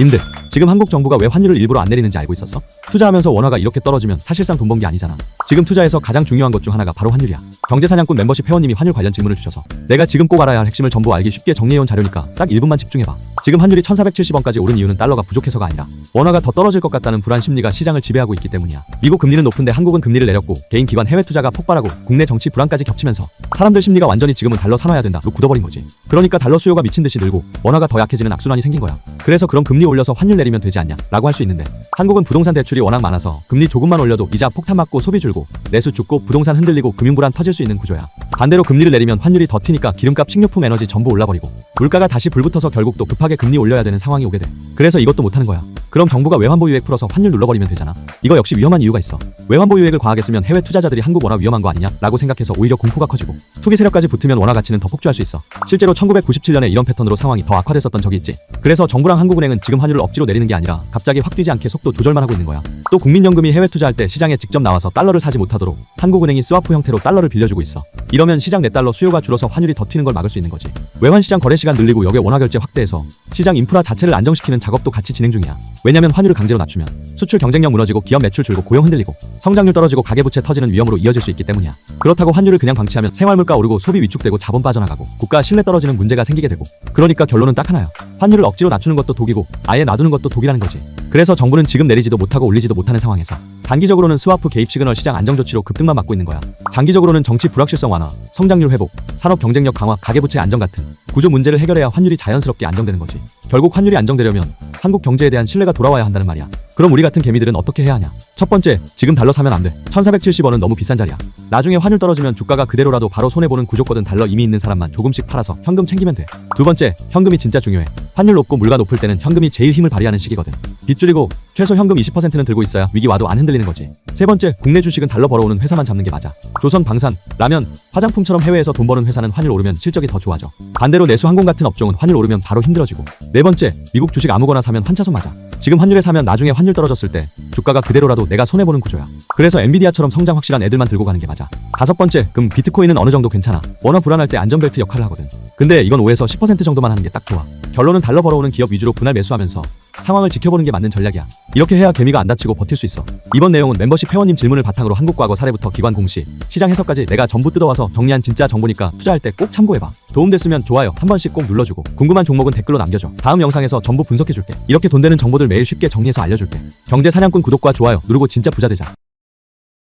님들 지금 한국 정부가 왜 환율을 일부러 안 내리는지 알고 있었어? 투자하면서 원화가 이렇게 떨어지면 사실상 돈 번 게 아니잖아. 지금 투자에서 가장 중요한 것 중 하나가 바로 환율이야. 경제사냥꾼 멤버십 회원님이 환율 관련 질문을 주셔서 내가 지금 꼭 알아야 할 핵심을 전부 알기 쉽게 정리해온 자료니까 딱 1분만 집중해봐. 지금 환율이 1470원까지 오른 이유는 달러가 부족해서가 아니라 원화가 더 떨어질 것 같다는 불안 심리가 시장을 지배하고 있기 때문이야. 미국 금리는 높은데 한국은 금리를 내렸고 개인 기관 해외 투자가 폭발하고 국내 정치 불안까지 겹치면서 사람들 심리가 완전히 지금은 달러 사놔야 된다 로 굳어버린 거지. 그러니까 달러 수요가 미친 듯이 늘고 원화가 더 약해지는 악순환이 생긴 거야. 그래서 그럼 금리 올려서 환율 내리면 되지 않냐? 라고 할 수 있는데 한국은 부동산 대출이 워낙 많아서 금리 조금만 올려도 이자 폭탄 맞고 소비 줄고 내수 죽고 부동산 흔들리고 금융불안 터질 수 있는 구조야. 반대로 금리를 내리면 환율이 더 튀니까 기름값, 식료품, 에너지 전부 올라버리고 물가가 다시 불붙어서 결국 또 급하게 금리 올려야 되는 상황이 오게 돼. 그래서 이것도 못하는 거야. 그럼 정부가 외환보 유액 풀어서 환율 눌러버리면 되잖아. 이거 역시 위험한 이유가 있어. 외환보 유액을 과하게 쓰면 해외 투자자들이 한국 원화 위험한 거 아니냐라고 생각해서 오히려 공포가 커지고 투기 세력까지 붙으면 원화 가치는 더 폭주할 수 있어. 실제로 1997년에 이런 패턴으로 상황이 더 악화됐었던 적이 있지. 그래서 정부랑 한국은행은 지금 환율을 억지로 내리는 게 아니라 갑자기 확 뛰지 않게 속도 조절만 하고 있는 거야. 또 국민연금이 해외 투자할 때 시장에 직접 나와서 달러를 사지 못하도록 한국은행이 스와프 형태로 달러를 빌려주고 있어. 이러면 시장 내 달러 수요가 줄어서 환율이 더 튀는 걸 막을 수 있는 거지. 외환 시장 거래 시간 늘리고 역의 원화 결제 확대해서 시장 인프라 자체를 안정시키는 작업도 같이 진행 중이야. 왜냐면 환율을 강제로 낮추면 수출 경쟁력 무너지고 기업 매출 줄고 고용 흔들리고 성장률 떨어지고 가계부채 터지는 위험으로 이어질 수 있기 때문이야. 그렇다고 환율을 그냥 방치하면 생활물가 오르고 소비 위축되고 자본 빠져나가고 국가 신뢰 떨어지는 문제가 생기게 되고 그러니까 결론은 딱 하나야. 환율을 억지로 낮추는 것도 독이고 아예 놔두는 것도 독이라는 거지. 그래서 정부는 지금 내리지도 못하고 올리지도 못하는 상황에서 단기적으로는 스와프 개입 시그널 시장 안정 조치로 급등만 막고 있는 거야. 장기적으로는 정치 불확실성 완화, 성장률 회복, 산업 경쟁력 강화, 가계부채 안정 같은 구조 문제를 해결해야 환율이 자연스럽게 안정되는 거지. 결국 환율이 안정되려면 한국 경제에 대한 신뢰가 돌아와야 한다는 말이야. 그럼 우리 같은 개미들은 어떻게 해야 하냐? 첫 번째, 지금 달러 사면 안 돼. 1470원은 너무 비싼 자리야. 나중에 환율 떨어지면 주가가 그대로라도 바로 손해보는 구조거든 달러 이미 있는 사람만 조금씩 팔아서 현금 챙기면 돼. 두 번째, 현금이 진짜 중요해. 환율 높고 물가 높을 때는 현금이 제일 힘을 발휘하는 시기거든. 빚 줄이고 최소 현금 20%는 들고 있어야 위기 와도 안 흔들리는 거지. 세 번째, 국내 주식은 달러 벌어오는 회사만 잡는 게 맞아. 조선, 방산, 라면, 화장품처럼 해외에서 돈 버는 회사는 환율 오르면 실적이 더 좋아져. 반대로 내수 항공 같은 업종은 환율 오르면 바로 힘들어지고. 네 번째, 미국 주식 아무거나 사면 환차손 맞아. 지금 환율에 사면 나중에 환율 떨어졌을 때 주가가 그대로라도 내가 손해 보는 구조야. 그래서 엔비디아처럼 성장 확실한 애들만 들고 가는 게 맞아. 다섯 번째, 금 비트코인은 어느 정도 괜찮아. 워낙 불안할 때 안전벨트 역할을 하거든. 근데 이건 5에서 10% 정도만 하는 게 딱 좋아. 결론은 달러 벌어오는 기업 위주로 분할 매수하면서 상황을 지켜보는 게 맞는 전략이야. 이렇게 해야 개미가 안 다치고 버틸 수 있어. 이번 내용은 멤버십 회원님 질문을 바탕으로 한국 과거 사례부터 기관 공시, 시장 해석까지 내가 전부 뜯어와서 정리한 진짜 정보니까 투자할 때 꼭 참고해봐. 도움됐으면 좋아요 한 번씩 꼭 눌러주고 궁금한 종목은 댓글로 남겨줘. 다음 영상에서 전부 분석해줄게. 이렇게 돈 되는 정보들 매일 쉽게 정리해서 알려줄게. 경제 사냥꾼 구독과 좋아요 누르고 진짜 부자 되자.